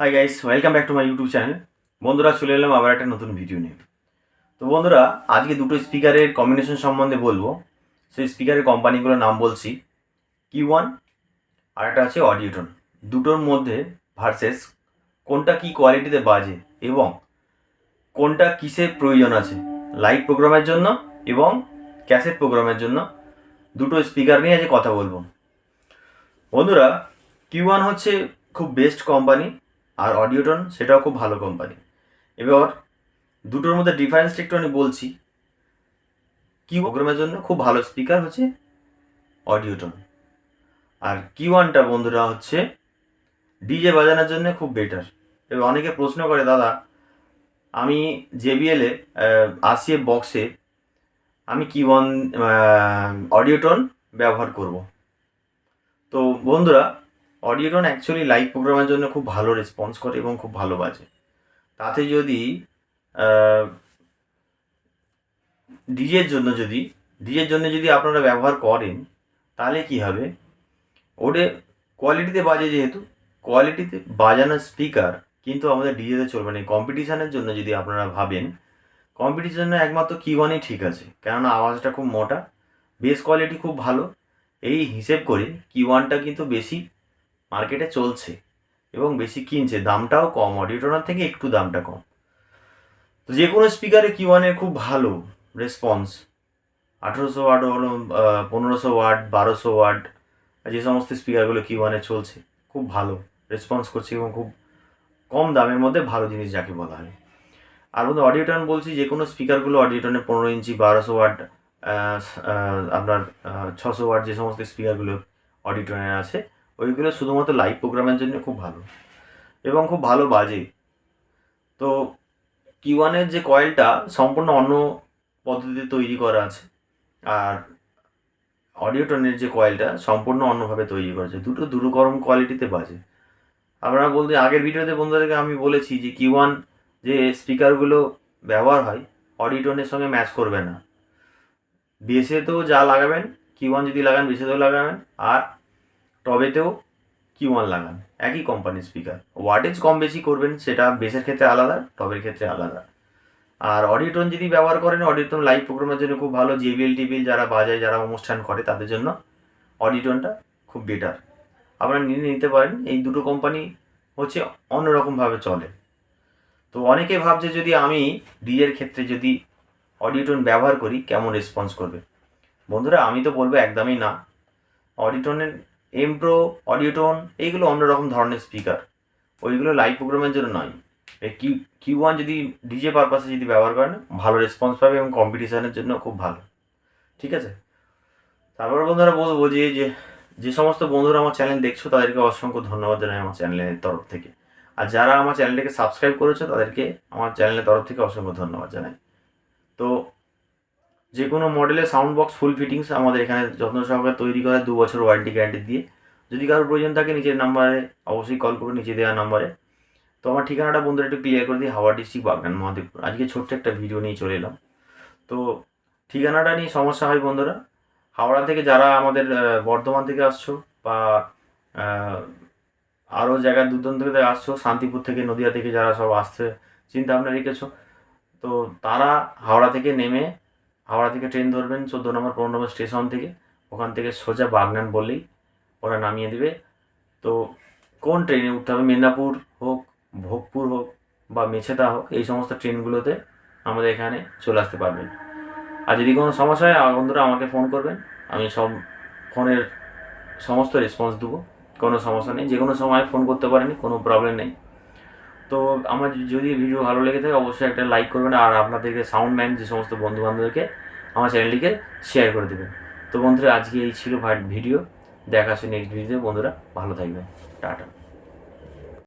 Hi guys welcome back to my YouTube channel বন্ধুরা, চলে এলাম আবার একটা নতুন ভিডিও নিয়ে। তো বন্ধুরা, আজকে দুটো স্পিকারের কম্বিনেশন সম্বন্ধে বলব। সেই স্পিকারের কোম্পানিগুলোর নাম বলছি কি ওয়ান আর একটা আছে অডিওটন দুটোর মধ্যে ভার্সেস কোনটা কি কোয়ালিটিতে বাজে এবং কোনটা কিসের প্রয়োজন আছে। লাইভ প্রোগ্রামের জন্য এবং ক্যাসেট প্রোগ্রামের জন্য দুটো স্পিকার নিয়ে আজকে কথা বলব। বন্ধুরা কিউ ওয়ান হচ্ছে খুব বেস্ট কোম্পানি আর অডিওটন সেটাও খুব ভালো কোম্পানি এবার দুটোর মধ্যে ডিফারেন্সটা একটু আমি বলছি। কি প্রোগ্রামের জন্য খুব ভালো স্পিকার হচ্ছে অডিওটন। আর কি ওয়ানটা বন্ধুরা হচ্ছে ডিজে বাজানোর জন্য খুব বেটার এবার অনেকে প্রশ্ন করে, দাদা, আমি জেবিএলে আসিএ বক্সে আমি কি ওয়ান অডিওটন ব্যবহার করব? তো বন্ধুরা অডিওটন অ্যাকচুয়ালি লাইভ প্রোগ্রামের জন্য খুব ভালো রেসপন্স করে এবং খুব ভালো বাজে। তাতে যদি ডিজের জন্য যদি ডিজের জন্য যদি আপনারা ব্যবহার করেন, তাহলে কি হবে? ওটে কোয়ালিটিতে বাজে যেহেতু কোয়ালিটিতে বাজানোর স্পিকার কিন্তু আমাদের ডিজেতে চলবে না। কম্পিটিশানের জন্য যদি আপনারা ভাবেন কম্পিটিশানে একমাত্র কি ওয়ানই ঠিক আছে। কেননা আওয়াজটা খুব মোটা বেস কোয়ালিটি খুব ভালো। এই হিসেব করে কি ওয়ানটা কিন্তু বেশি মার্কেটে চলছে এবং বেশি কিনছে, দামটাও কম অডিওটনার থেকে একটু দামটা কম। তো যে কোনো স্পিকারে কি ওয়ানের খুব ভালো রেসপন্স আঠেরোশো ওয়াট হলো পনেরোশো ওয়াট, বারোশো ওয়াট, যে সমস্ত স্পিকারগুলো কি ওয়ানে চলছে, খুব ভালো রেসপন্স করছে এবং খুব কম দামের মধ্যে ভালো জিনিস যাকে বলা হয়। আর মধ্যে অডিওটন বলছি, যে কোনো স্পিকারগুলো অডিওটনে পনেরো ইঞ্চি, বারোশো ওয়াট আপনার ছশো ওয়াট যে সমস্ত স্পিকারগুলো অডিটোনের আছে ওইগুলো শুধুমাত্র লাইভ প্রোগ্রামের জন্য খুব ভালো। এবং খুব ভালো বাজে। তো কি ওয়ানের যে কয়েলটা সম্পূর্ণ অন্য পদ্ধতিতে তৈরি করা আছে। আর অডিওটনের যে কয়েলটা সম্পূর্ণ অন্যভাবে তৈরি করা আছে। দুটো গরম কোয়ালিটিতে বাজে। আপনারা বলতে আগের ভিডিওতে বন্ধুদেরকে আমি বলেছি যে কি ওয়ান যে স্পিকারগুলো ব্যবহার হয় অডিটোনের সঙ্গে ম্যাচ করবে না। বেসেতেও যা লাগাবেন কি ওয়ান যদি লাগান বেসেতেও লাগাবেন। আর টবেতেও কিউ ওয়ান লাগান। একই কোম্পানির স্পিকার ওয়াটেজ কম বেশি করবেন, সেটা বেসের ক্ষেত্রে আলাদা, টবের ক্ষেত্রে আলাদা। আর অডিটোন যদি ব্যবহার করেন অডিটোন লাইভ প্রোগ্রামের জন্য খুব ভালো। জেবিএল টিবিএল যারা বাজায়, যারা অনুষ্ঠান করে, তাদের জন্য অডিটোনটা খুব বেটার আপনারা নিয়ে নিতে পারেন। এই দুটো কোম্পানি হচ্ছে অন্যরকমভাবে চলে। তো অনেকে ভাবছে যদি আমি ডিজের ক্ষেত্রে যদি অডিটোন ব্যবহার করি, কেমন রেসপন্স করবে? বন্ধুরা, আমি তো বলব একদমই না। অডিটোনের এমপ্রো অডিওটোন এইগুলো অন্যরকম ধরনের স্পিকার ওইগুলো লাইভ প্রোগ্রামের জন্য নয়। এই কিউ কিউ ওয়ান যদি ডিজে পারপাসে যদি ব্যবহার করেন, ভালো রেসপন্স পাবে এবং কম্পিটিশানের জন্য খুব ভালো। ঠিক আছে? তারপর বন্ধুরা বলব যে যে যে সমস্ত বন্ধুরা আমার চ্যানেল দেখছ, তাদেরকে অসংখ্য ধন্যবাদ জানাই আমার চ্যানেলের তরফ থেকে। আর যারা আমার চ্যানেলটাকে সাবস্ক্রাইব করেছ, তাদেরকে আমার চ্যানেলের তরফ থেকে অসংখ্য ধন্যবাদ জানাই। তো যে কোনো মডেলের সাউন্ড বক্স ফুল ফিটিংস আমাদের এখানে যত্ন সহকারে তৈরি করা দু বছর ওয়ারেন্টি গ্যারান্টি দিয়ে। যদি কারোর প্রয়োজন থাকে নিচের নাম্বারে অবশ্যই কল করুন নিচে দেওয়া নাম্বারে তো আমার ঠিকানাটা বন্ধুরা একটু ক্লিয়ার করে দিই, হাওড়া ডিস্ট্রিক্ট বাগনান, মহাদেবপুর। আজকে ছোট্ট একটা ভিডিও নিয়ে চলে এলাম। তো ঠিকানাটা নিয়ে সমস্যা হয় বন্ধুরা, হাওড়া থেকে যারা আমাদের বর্ধমান থেকে আসছো বা আরও জায়গার দূরদূরান্ত থেকে আসছো, শান্তিপুর থেকে, নদিয়া থেকে যারা সব আসছে, চিন্তা ভাবনা রেখেছো, তো তারা হাওড়া থেকে নেমে হাওড়া থেকে ট্রেন ধরবেন, চোদ্দ নম্বর, পনেরো নম্বর স্টেশন থেকে। ওখান থেকে সোজা বাগনান বললেই ওরা নামিয়ে দেবে। তো কোন ট্রেনে উঠতে হবে? মেদিনীপুর হোক, ভোগপুর হোক বা মেছেদা হোক, এই সমস্ত ট্রেনগুলোতে আমাদের এখানে চলে আসতে পারবেন। আর যদি কোনো সমস্যা হয় বন্ধুরা আমাকে ফোন করবেন। আমি সব ফোনের সমস্ত রেসপন্স দেবো। কোনো সমস্যা নেই। যে কোনো সময় ফোন করতে পারেনি কোনো প্রবলেম নেই। তো আমার যদি ভিডিও ভালো লেগে থাকে, অবশ্যই একটা লাইক করবেন আর আপনাদেরকে সাউন্ড ম্যান যে সমস্ত বন্ধু বান্ধবদেরকে আমার চ্যানেলটিকে শেয়ার করে দেবেন। তো বন্ধুরা, আজকে এই ছিল ভিডিও দেখা আসে নেক্সট ভিডিওতে বন্ধুরা, ভালো থাকবেন। টাটা।